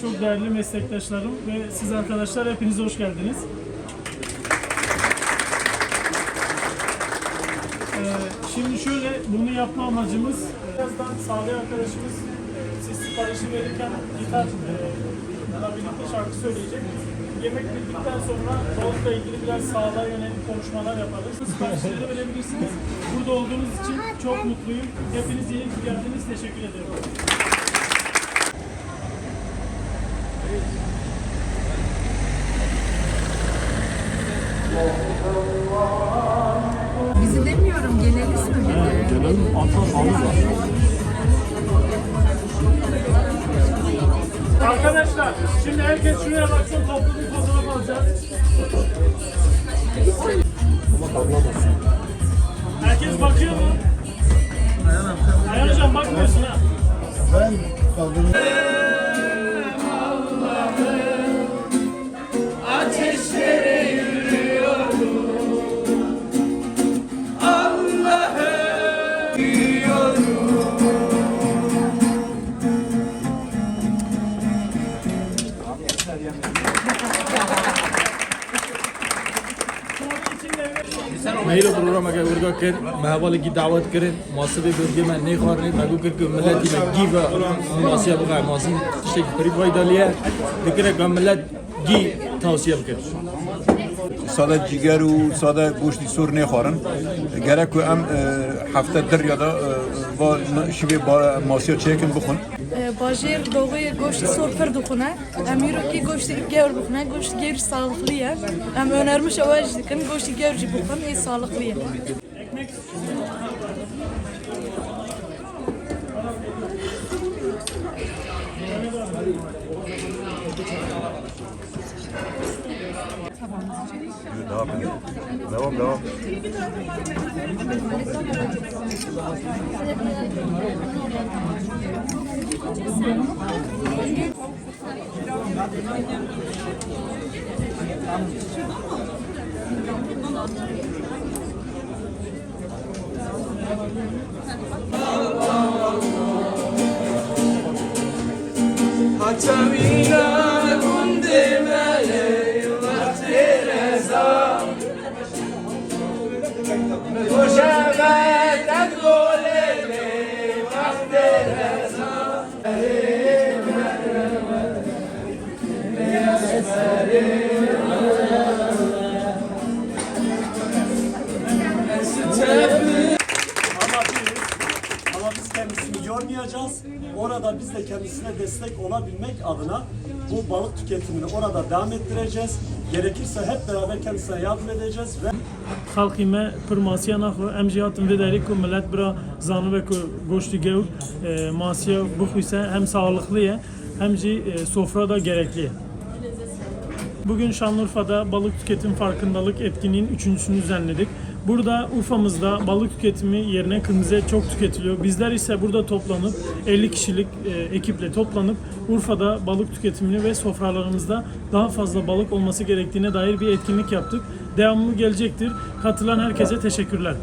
Çok değerli meslektaşlarım ve siz arkadaşlar hepiniz hoş geldiniz. Ee, şimdi şöyle bunu yapma amacımız birazdan Salih arkadaşımız e, siz siparişi verirken gitar e, birlikte şarkı söyleyecek. Yemek bittikten sonra balıkla ilgili biraz sağlığa yönelik konuşmalar yaparız. Siparişleri verebilirsiniz. Burada olduğunuz için çok mutluyum. Hepiniz iyi ki geldiniz. Teşekkür ederim. Bizi demiyorum, geneli söyledi. Arkadaşlar şimdi herkes şuraya baksın toplu bir fotoğraf alacağız. Herkes bakıyor mu? महिला program अगर उर्गा कर महवल की दावत करें मौसम दुर्गे में नहीं खा रहे मगू करके मिलत की गी मौसम का मौसम शेख फरीद भाई दलिया दिक्कत का मिलत गी था उसी अब कर ساده جگر و ساده گوشتی سور نخورن گره که ام هفته در یادا با شبه با ماسیا چیکن بخون Bajir doğuya goştu sorfer dokuna. Em yürü ki goştu gevr bukuna. Goştu gevr sağlıklı ya. Em önermiş avaj dikin. Goştu gevr bukun. iyi sağlıklı ya. Ekmek Devam devam. anlatıyoruz. Ama biz kendisini yormayacağız. Orada biz de kendisine destek olabilmek adına bu balık tüketimini orada devam ettireceğiz. Gerekirse hep beraber kendisine yardım edeceğiz ve خلقی me پر ماسیا نخو ام جی هاتن وداری کو ملت برا زانو ve ku goştu gevr e, masiya buxuysa hem sağlıklıya hem de e, sofrada gerekli. Bugün Şanlıurfa'da balık tüketim farkındalık etkinliğinin üçüncüsünü düzenledik. Burada Urfa'mızda balık tüketimi yerine kırmızı et çok tüketiliyor. Bizler ise burada toplanıp 50 kişilik e, ekiple toplanıp Urfa'da balık tüketimini ve sofralarımızda daha fazla balık olması gerektiğine dair bir etkinlik yaptık. Devamlı gelecektir. Katılan herkese teşekkürler.